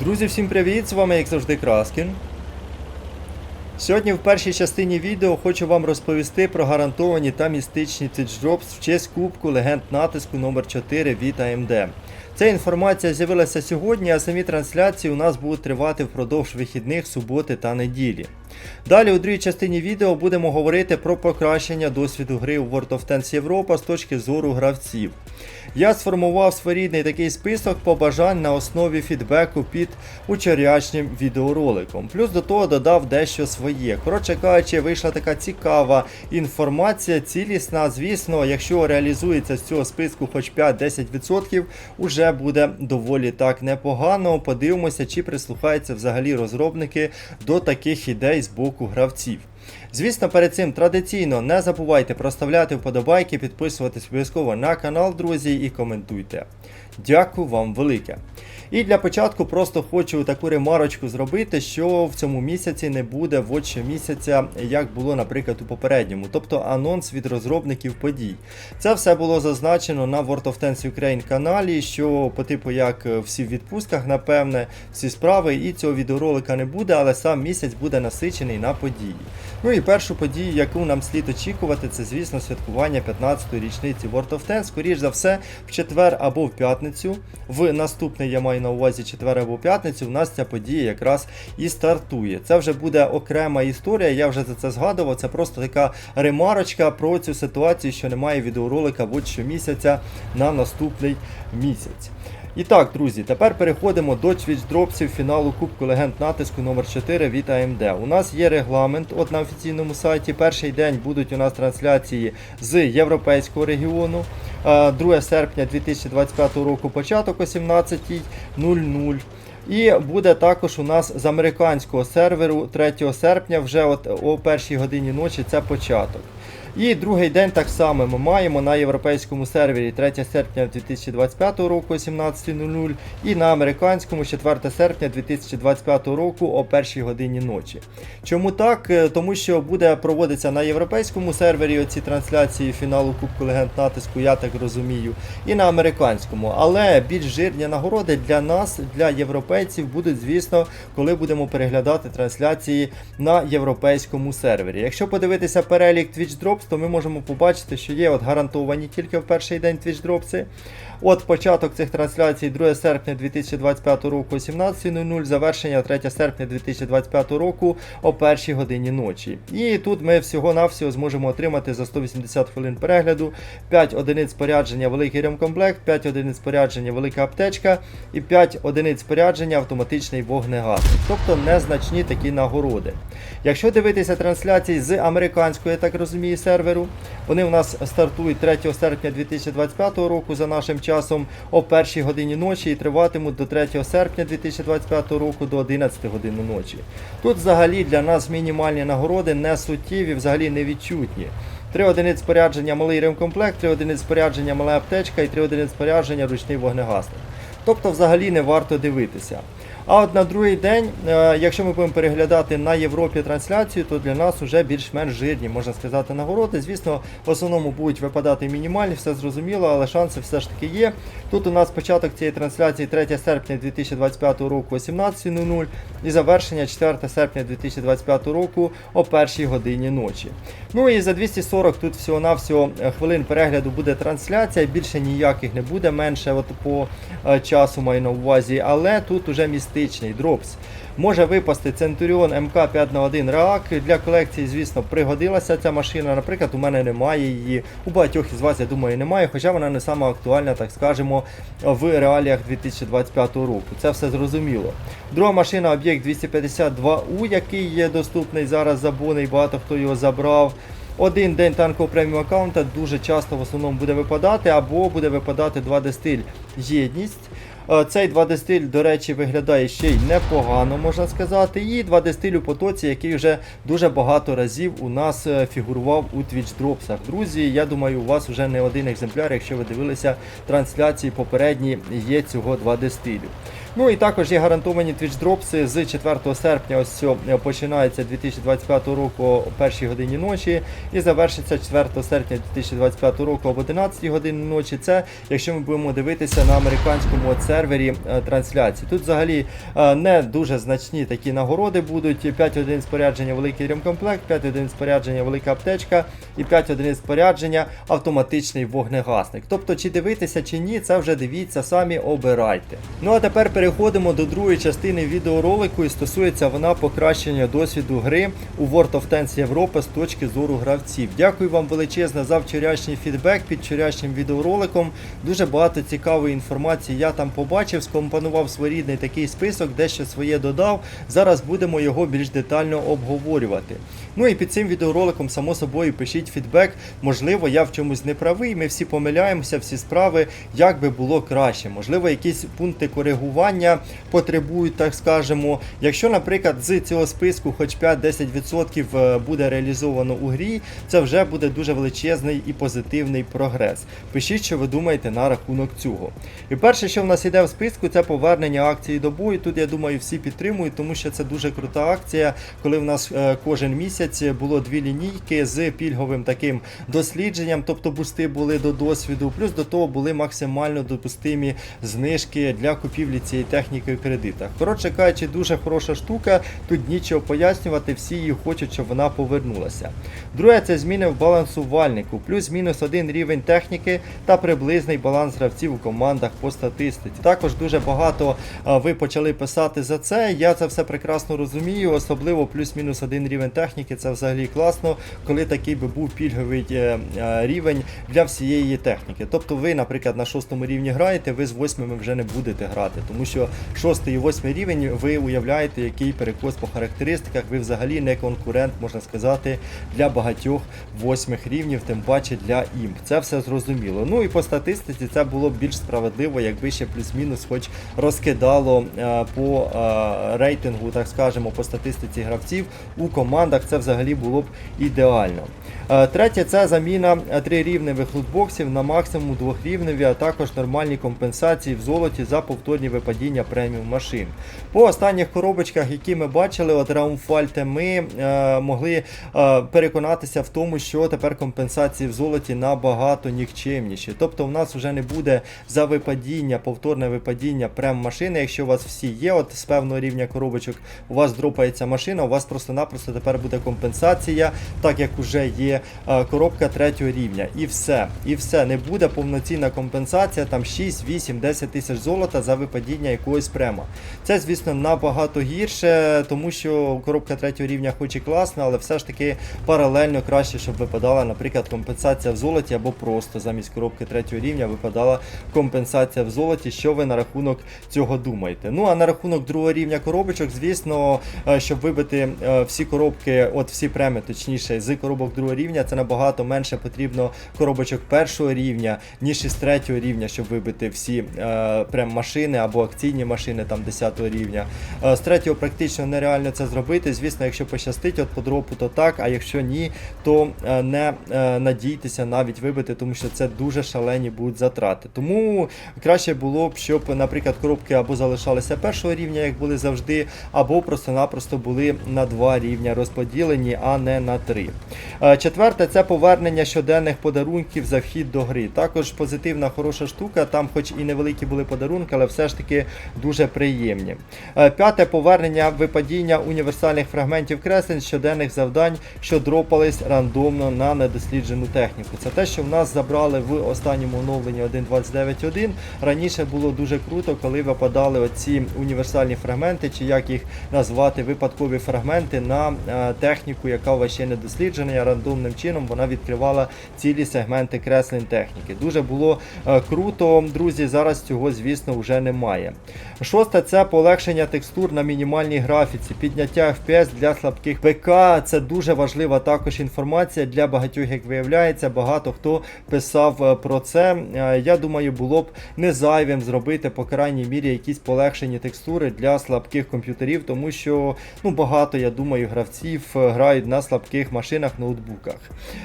Друзі, всім привіт! З вами, як завжди, Краскін. Сьогодні в першій частині відео хочу вам розповісти про гарантовані та містичні тиджопс в честь Кубку легенд натиску номер 4 від AMD. Ця інформація з'явилася сьогодні, а самі трансляції у нас будуть тривати впродовж вихідних, суботи та неділі. Далі у другій частині відео будемо говорити про покращення досвіду гри у World of Tanks Європа з точки зору гравців. Я сформував своєрідний такий список побажань на основі фідбеку під учорячним відеороликом. Плюс до того додав дещо своє. Коротше кажучи, вийшла така цікава інформація, цілісна. Звісно, якщо реалізується з цього списку хоч 5-10%, уже буде доволі так непогано. Подивимося, чи прислухаються взагалі розробники до таких ідей з боку гравців. Звісно, перед цим традиційно не забувайте проставляти вподобайки, підписуватись обов'язково на канал, друзі, і коментуйте. Дякую вам велике. І для початку просто хочу таку ремарочку зробити, що в цьому місяці не буде вот щомісяця, як було, наприклад, у попередньому, тобто анонс від розробників подій. Це все було зазначено на World of Tanks Ukraine каналі, що по типу як всі в відпустках, напевне, всі справи, і цього відеоролика не буде, але сам місяць буде насичений на події. Ну і першу подію, яку нам слід очікувати, це, звісно, святкування 15-ї річниці World of Tanks, скоріш за все, в четвер або в п'ятницю. В наступний я маю на увазі четвер або п'ятницю, у нас ця подія якраз і стартує. Це вже буде окрема історія, я вже за це згадував. Це просто така ремарочка про цю ситуацію, що немає відеоролика будь щомісяця на наступний місяць. І так, друзі, тепер переходимо до твіч-дропсів фіналу Кубку легенд натиску номер 4 від AMD. У нас є регламент от на офіційному сайті. Перший день будуть у нас трансляції з європейського регіону. Е, 2 серпня 2025 року початок о 17.00. І буде також у нас з американського серверу 3 серпня, вже от о першій годині ночі це початок. І другий день так само ми маємо на європейському сервері 3 серпня 2025 року о 17.00 і на американському 4 серпня 2025 року о 1 годині ночі. Чому так? Е, Тому що буде проводитися на європейському сервері оці трансляції фіналу Кубку легенд натиску, я так розумію, і на американському. Але більш жирні нагороди для нас, для європейців, будуть, звісно, коли будемо переглядати трансляції на європейському сервері. Якщо подивитися перелік Twitch Drops, то ми можемо побачити, що є от гарантовані тільки в перший день Twitch Dropси. От початок цих трансляцій 2 серпня 2025 року о 17.00, завершення 3 серпня 2025 року о 1 годині ночі. І тут ми всього-навсього зможемо отримати за 180 хвилин перегляду 5 одиниць спорядження великий ремкомплект, 5 одиниць спорядження велика аптечка і 5 одиниць спорядження автоматичний вогнегасник. Тобто незначні такі нагороди. Якщо дивитися трансляції з американського, я так розумію, серверу, вони у нас стартують 3 серпня 2025 року за нашим часом о 1 годині ночі і триватимуть до 3 серпня 2025 року до 11 години ночі. Тут взагалі для нас мінімальні нагороди не суттєві, взагалі не відчутні. 3 одиниць спорядження малий ремкомплект, 3 одиниць спорядження мала аптечка і 3 одиниць спорядження ручний вогнегасник. Тобто взагалі не варто дивитися. А от на другий день, е, якщо ми будемо переглядати на Європі трансляцію, то для нас вже більш-менш жирні, можна сказати, нагороди. Звісно, в основному будуть випадати мінімальні, все зрозуміло, але шанси все ж таки є. Тут у нас початок цієї трансляції 3 серпня 2025 року о 17.00 і завершення 4 серпня 2025 року о 1 годині ночі. Ну і за 240 тут всього-навсього е, хвилин перегляду буде трансляція, більше ніяких не буде, менше от по е, часу маю на увазі, але тут уже містичний дропс. Може випасти Centurion MK5 на 1 React. Для колекції, звісно, пригодилася ця машина. Наприклад, у мене немає її. У багатьох із вас, я думаю, немає, хоча вона не сама актуальна, так скажемо, в реаліях 2025 року. Це все зрозуміло. Друга машина об'єкт 252U, який є доступний зараз забоний, багато хто його забрав. Один день танкового преміум аккаунта дуже часто в основному буде випадати, або буде випадати 2D стиль єдність. Е, Цей 2D стиль, до речі, виглядає ще й непогано, можна сказати. І 2D стиль у потоці, який вже дуже багато разів у нас е, фігурував у Twitch дропсах. Друзі, я думаю, у вас вже не один екземпляр, якщо ви дивилися трансляції попередні, є цього 2D стилю. Ну і також є гарантовані Twitch дропси з 4 серпня. Ось цього е, починається 2025 року о першій годині ночі і завершиться 4 серпня 2025 року об 11 годині ночі. Це якщо ми будемо дивитися на американському сервері е, трансляції. Тут взагалі е, не дуже значні такі нагороди будуть. 5 одиниць спорядження великий ремкомплект, 5 одиниць спорядження велика аптечка і 5 одиниць спорядження автоматичний вогнегасник. Тобто, чи дивитися чи ні, це вже дивіться самі обирайте. Ну а тепер переходимо до другої частини відеоролику і стосується вона покращення досвіду гри у World of Tanks Європа з точки зору гравців. Дякую вам величезне за вчорашній фідбек під вчорашнім відеороликом. Дуже багато цікавої інформації я там побачив, скомпонував своєрідний такий список, дещо своє додав. Зараз будемо його більш детально обговорювати. Ну і під цим відеороликом, само собою, пишіть фідбек. Можливо, я в чомусь не правий. Ми всі помиляємося, всі справи, як би було краще. Можливо, якісь пункти коригування потребують, так скажемо. Якщо, наприклад, з цього списку хоч 5-10% е, буде реалізовано у грі, це вже буде дуже величезний і позитивний прогрес. Пишіть, що ви думаєте на рахунок цього. І перше, що в нас іде в списку, це повернення акції до бою. Тут я думаю, всі підтримують, тому що це дуже крута акція, коли в нас е, кожен місяць було дві лінійки з пільговим таким дослідженням, тобто бусти були до досвіду, плюс до того були максимально допустимі знижки для купівлі цієї техніки в кредитах. Коротше кажучи, дуже хороша штука. Тут нічого пояснювати, всі її хочуть, щоб вона повернулася. Друге, це зміни в балансувальнику, плюс-мінус один рівень техніки та приблизний баланс гравців у командах по статистиці. Також дуже багато ви почали писати за це. Я це все прекрасно розумію, особливо плюс-мінус один рівень техніки. Це взагалі класно, коли такий би був пільговий е, е, рівень для всієї техніки. Тобто ви, наприклад, на шостому рівні граєте, ви з восьмими вже не будете грати, тому що шостий і восьмий рівень ви уявляєте, який перекос по характеристиках. Ви взагалі не конкурент, можна сказати, для багатьох восьмих рівнів, тим паче для імп. Це все зрозуміло. Ну і по статистиці це було б більш справедливо, якби ще плюс-мінус, хоч розкидало е, по рейтингу, так скажемо, по статистиці гравців у командах. Це взагалі було б ідеально. Е, Третє це заміна е, трирівневих лутбоксів на максимум двохрівневі, а також нормальні компенсації в золоті за повторні випадіння преміум машин. По останніх коробочках, які ми бачили, от Раумфальте, ми е, могли е, переконатися в тому, що тепер компенсації в золоті набагато нікчемніші. Тобто в нас вже не буде за випадіння, повторне випадіння прем машини, якщо у вас всі є, от з певного рівня коробочок, у вас дропається машина, у вас просто-напросто тепер буде компенсація, так як вже є е, коробка третього рівня. І все. І все. Не буде повноцінна компенсація, там 6, 8, 10 тисяч золота за випадіння якогось према. Це, звісно, набагато гірше, тому що коробка третього рівня хоч і класна, але все ж таки паралельно краще, щоб випадала, наприклад, компенсація в золоті, або просто замість коробки третього рівня випадала компенсація в золоті. Що ви на рахунок цього думаєте? Ну а на рахунок другого рівня коробочок, звісно, е, щоб вибити е, всі коробки, от всі преми, точніше, з коробок другого рівня, це набагато менше потрібно коробочок першого рівня, ніж із третього рівня, щоб вибити всі е, прем машини або акційні машини там 10 рівня. Е, з третього практично нереально це зробити. Звісно, якщо пощастить от по дропу, то так, а якщо ні, то е, не е, надійтеся навіть вибити, тому що це дуже шалені будуть затрати. Тому краще було б, щоб, наприклад, коробки або залишалися першого рівня, як були завжди, або просто-напросто були на два рівня розподілені, а не на три. Е, Четверте, це повернення щоденних подарунків за вхід до гри. Також позитивна, хороша штука. Там, хоч і невеликі були подарунки, але все ж таки дуже приємні. Е, П'яте повернення випадіння універсальних фрагментів креслень щоденних завдань, що дропались рандомно на недосліджену техніку. Це те, що в нас забрали в останньому оновленні 1.29.1. Раніше було дуже круто, коли випадали оці універсальні фрагменти, чи як їх назвати, випадкові фрагменти на е, техніку, яка у ще не досліджена. і Рандомним чином вона відкривала цілі сегменти креслень техніки. Дуже було е, круто, друзі. Зараз цього, звісно, вже немає. Шосте це полегшення текстур на мінімальній графіці, підняття FPS для слабких ПК. Це дуже важлива також інформація для багатьох, як виявляється. Багато хто писав е, про це. Е, Я думаю, було б не зайвим зробити по крайній мірі якісь полегшені текстури для слабких комп'ютерів, тому що ну багато, я думаю, гравців грають на слабких машинах, ноутбуках.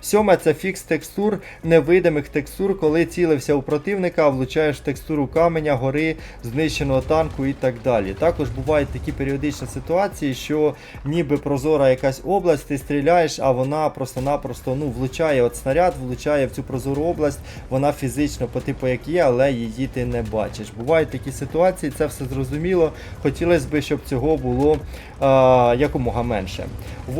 Сьоме це фікс текстур, невидимих текстур, коли цілився у противника, влучаєш текстуру каменя, гори, знищеного танку і так далі. Також бувають такі періодичні ситуації, що ніби прозора якась область, ти стріляєш, а вона просто-напросто ну, влучає от снаряд, влучає в цю прозору область, вона фізично по типу як є, але її ти не бачиш. Бувають такі ситуації, це все зрозуміло. Хотілося б, щоб цього було а, якомога менше.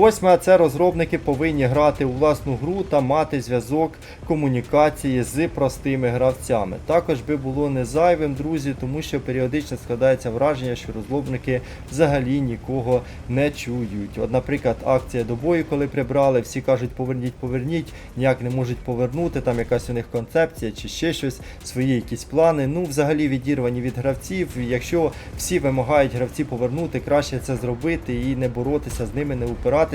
Восьме це розробники повинні грати у власну гру та мати зв'язок комунікації з простими гравцями. Також би було не зайвим, друзі, тому що періодично складається враження, що розробники взагалі нікого не чують. От, наприклад, акція до бою, коли прибрали, всі кажуть, поверніть, поверніть, ніяк не можуть повернути, там якась у них концепція чи ще щось, свої якісь плани. Ну, взагалі відірвані від гравців. Якщо всі вимагають гравці повернути, краще це зробити і не боротися з ними, не упиратися.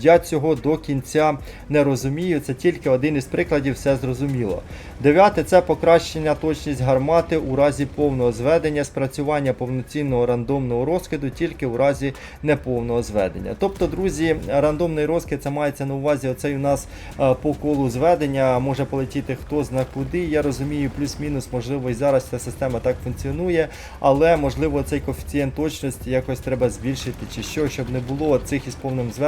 Я цього до кінця не розумію. Це тільки один із прикладів, все зрозуміло. Дев'яте це покращення точність гармати у разі повного зведення, спрацювання повноцінного рандомного розкиду тільки у разі неповного зведення. Тобто, друзі, рандомний розкид це мається на увазі. Оцей у нас е, по колу зведення може полетіти хто зна куди. Я розумію, плюс-мінус, можливо, і зараз ця система так функціонує, але можливо цей коефіцієнт точності якось треба збільшити чи що, щоб не було цих із повним зведенням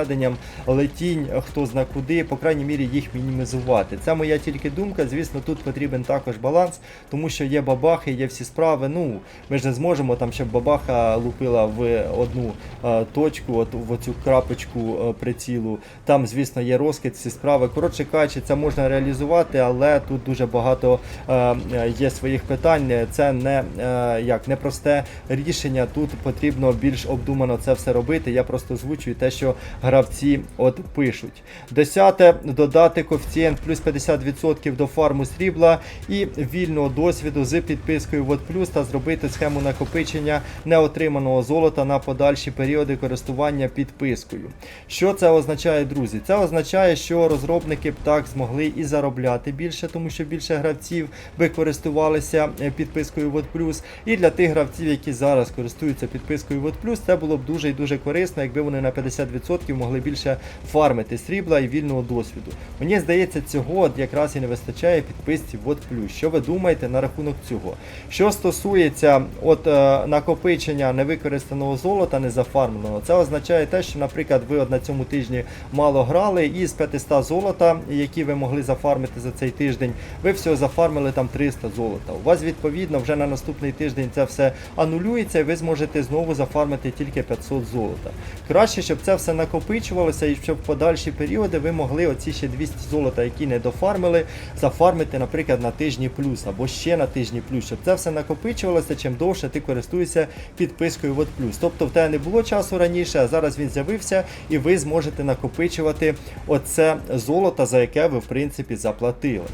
летінь, хто зна куди, по крайній мірі їх мінімізувати. Це моя тільки думка. Звісно, тут потрібен також баланс, тому що є бабахи, є всі справи. Ну, ми ж не зможемо там, щоб бабаха лупила в одну е, точку, от в оцю крапочку е, прицілу. Там, звісно, є розкид, всі справи. Коротше кажучи, це можна реалізувати, але тут дуже багато е, е, є своїх питань. Це не е, як непросте рішення. Тут потрібно більш обдумано це все робити. Я просто озвучую те, що гравці от пишуть. Десяте додати коефіцієнт плюс 50% до фарму срібла і вільного досвіду з підпискою Вот Плюс та зробити схему накопичення неотриманого золота на подальші періоди користування підпискою. Що це означає, друзі? Це означає, що розробники б так змогли і заробляти більше, тому що більше гравців би користувалися е, підпискою Вот Плюс. І для тих гравців, які зараз користуються підпискою Вот Плюс, це було б дуже і дуже корисно, якби вони на 50% могли більше фармити срібла і вільного досвіду. Мені здається, цього от якраз і не вистачає підписці Вот Плюс. Що ви думаєте на рахунок цього? Що стосується от е, накопичення невикористаного золота, незафармленого, це означає те, що, наприклад, ви от на цьому тижні мало грали, і з 500 золота, які ви могли зафармити за цей тиждень, ви всього зафармили там 300 золота. У вас відповідно вже на наступний тиждень це все анулюється, і ви зможете знову зафармити тільки 500 золота. Краще, щоб це все накопичувалося, і щоб в подальші періоди ви могли оці ще 200 золота, які не дофармили, зафармити, наприклад, на тижні плюс або ще на тижні плюс, щоб це все накопичувалося, чим довше ти користуєшся підпискою Вот Плюс. Тобто в тебе не було часу раніше, а зараз він з'явився, і ви зможете накопичувати оце золото, за яке ви в принципі заплатили.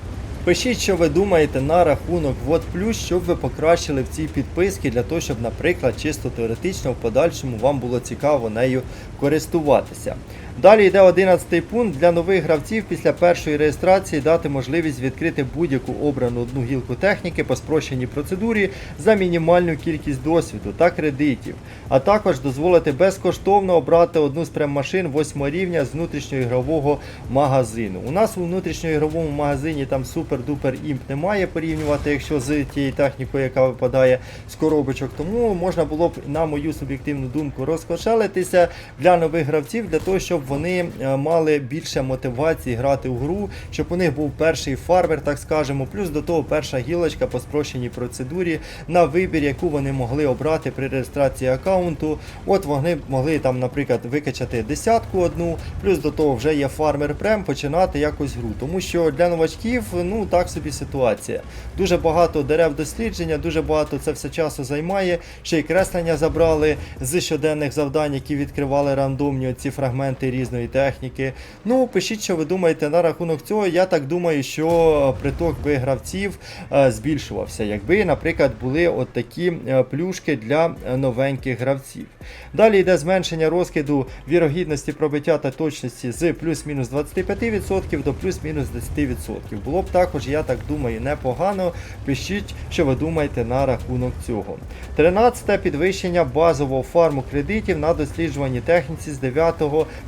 Пишіть, що ви думаєте на рахунок Вот Плюс, щоб ви покращили в цій підписці для того, щоб, наприклад, чисто теоретично в подальшому вам було цікаво нею користуватися. Далі йде 11 пункт для нових гравців після першої реєстрації дати можливість відкрити будь-яку обрану одну гілку техніки по спрощеній процедурі за мінімальну кількість досвіду та кредитів, а також дозволити безкоштовно обрати одну з прем-машин 8 рівня з внутрішньоігрового магазину. У нас у внутрішньоігровому магазині там супер-дупер імп немає порівнювати, якщо з тією технікою, яка випадає з коробочок, тому можна було б, на мою суб'єктивну думку, розкошелитися для нових гравців, для того, щоб вони е, мали більше мотивації грати в гру, щоб у них був перший фармер, так скажемо, плюс до того перша гілочка по спрощеній процедурі на вибір, яку вони могли обрати при реєстрації аккаунту. От вони могли там, наприклад, викачати десятку одну, плюс до того вже є фармер прем, починати якось гру. Тому що для новачків, ну так собі ситуація. Дуже багато дерев дослідження, дуже багато це все часу займає. Ще й креслення забрали з щоденних завдань, які відкривали рандомні ці фрагменти різної техніки. Ну, пишіть, що ви думаєте на рахунок цього. Я так думаю, що приток би гравців е, збільшувався, якби, наприклад, були от такі е, плюшки для новеньких гравців. Далі йде зменшення розкиду вірогідності пробиття та точності з плюс-мінус 25% до плюс-мінус 10%. Було б також, я так думаю, непогано. Пишіть, що ви думаєте на рахунок цього. 13 підвищення базового фарму кредитів на досліджуваній техніці з 9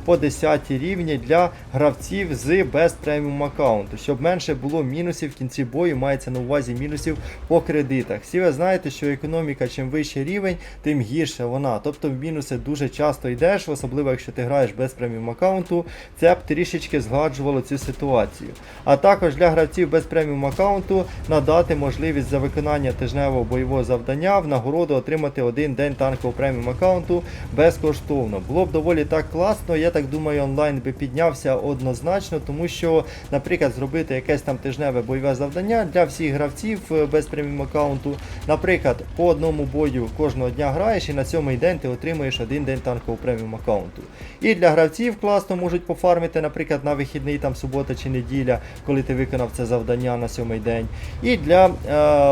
по по 10 рівні для гравців з без преміум аккаунту, щоб менше було мінусів в кінці бою, мається на увазі мінусів по кредитах. Всі ви знаєте, що економіка, чим вищий рівень, тим гірше вона. Тобто в мінуси дуже часто йдеш, особливо якщо ти граєш без преміум аккаунту, це б трішечки згладжувало цю ситуацію. А також для гравців без преміум аккаунту надати можливість за виконання тижневого бойового завдання в нагороду отримати один день танкового преміум аккаунту безкоштовно. Було б доволі так класно. Я так думаю, онлайн би піднявся однозначно, тому що, наприклад, зробити якесь там тижневе бойове завдання для всіх гравців е, без преміум аккаунту. Наприклад, по одному бою кожного дня граєш і на сьомий день ти отримуєш один день танкового преміум аккаунту. І для гравців класно можуть пофармити, наприклад, на вихідний там субота чи неділя, коли ти виконав це завдання на сьомий день. І для е,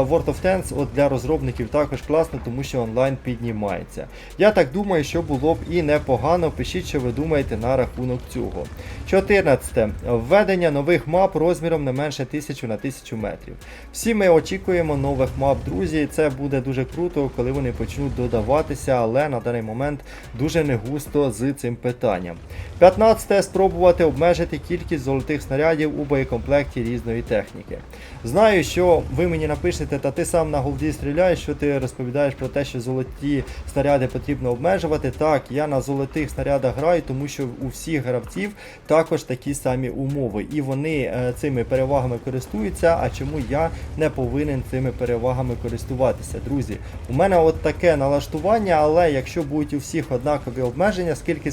World of Tanks, от для розробників також класно, тому що онлайн піднімається. Я так думаю, що було б і непогано. Пишіть, що ви думаєте на рахунок цього. 14. Введення нових мап розміром не менше 1000 на 1000 метрів. Всі ми очікуємо нових мап, друзі. Це буде дуже круто, коли вони почнуть додаватися, але на даний момент дуже не густо з цим питанням. 15. Спробувати обмежити кількість золотих снарядів у боєкомплекті різної техніки. Знаю, що ви мені напишете, та ти сам на голді стріляєш, що ти розповідаєш про те, що золоті снаряди потрібно обмежувати. Так, я на золотих снарядах граю, тому що у всіх гравців також такі самі умови. І вони е, цими перевагами користуються. А чому я не повинен цими перевагами користуватися? Друзі, у мене от таке налаштування, але якщо будуть у всіх однакові обмеження, скільки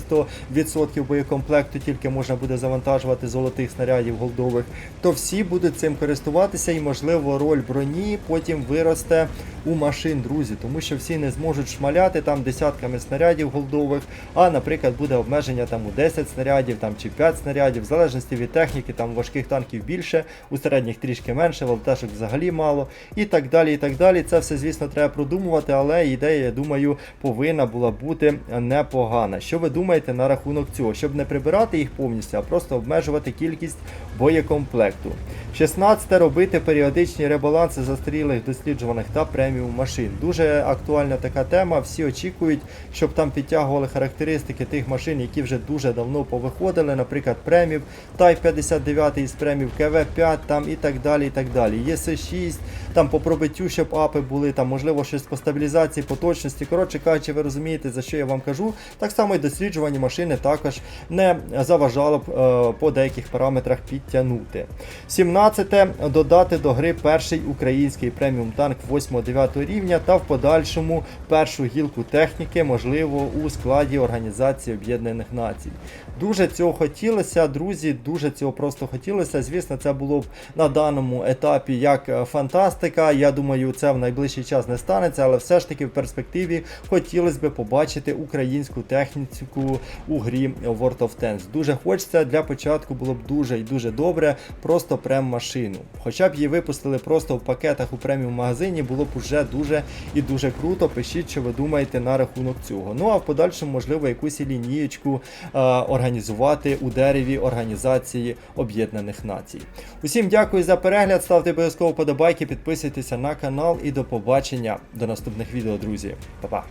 100% боєкомплекту тільки можна буде завантажувати золотих снарядів голдових, то всі будуть цим користуватися і, можливо, роль броні потім виросте у машин, друзі, тому що всі не зможуть шмаляти там десятками снарядів голдових, а, наприклад, буде обмеження там 10 снарядів там, чи 5 снарядів, в залежності від техніки, там важких танків більше, у середніх трішки менше, волтешок взагалі мало, і так далі. і так далі. Це все, звісно, треба продумувати, але ідея, я думаю, повинна була бути непогана. Що ви думаєте на рахунок цього? Щоб не прибирати їх повністю, а просто обмежувати кількість боєкомплекту. 16 робити періодичні ребаланси застрілих, досліджуваних та преміум машин. Дуже актуальна така тема. Всі очікують, щоб там підтягували характеристики тих машин, які вже дуже давно повиходили, наприклад, премів, Type 59 із премів КВ5 там і так далі. і так далі. ЄС6, там по пробиттю, щоб апи були, там можливо щось по стабілізації, по точності. Коротше кажучи, ви розумієте, за що я вам кажу. Так само і досліджувані машини також не заважало б е, по деяких параметрах підтягнути. 17. Додати до гри перший український преміум танк 8-9 рівня та в подальшому першу гілку техніки, можливо, у складі Організації Об'єднаних Націй інформації. Дуже цього хотілося, друзі, дуже цього просто хотілося. Звісно, це було б на даному етапі як е, фантастика. Я думаю, це в найближчий час не станеться, але все ж таки в перспективі хотілося б побачити українську техніку у грі World of Tanks. Дуже хочеться для початку було б дуже і дуже добре, просто прем машину. Хоча б її випустили просто в пакетах у преміум магазині, було б уже дуже і дуже круто. Пишіть, що ви думаєте на рахунок цього. Ну а в подальшому, можливо, якусь лінієчку е, організувати у дереві Організації Об'єднаних Націй. Усім дякую за перегляд. Ставте обов'язково подобайки, підписуйтеся на канал і до побачення до наступних відео, друзі. Па-па!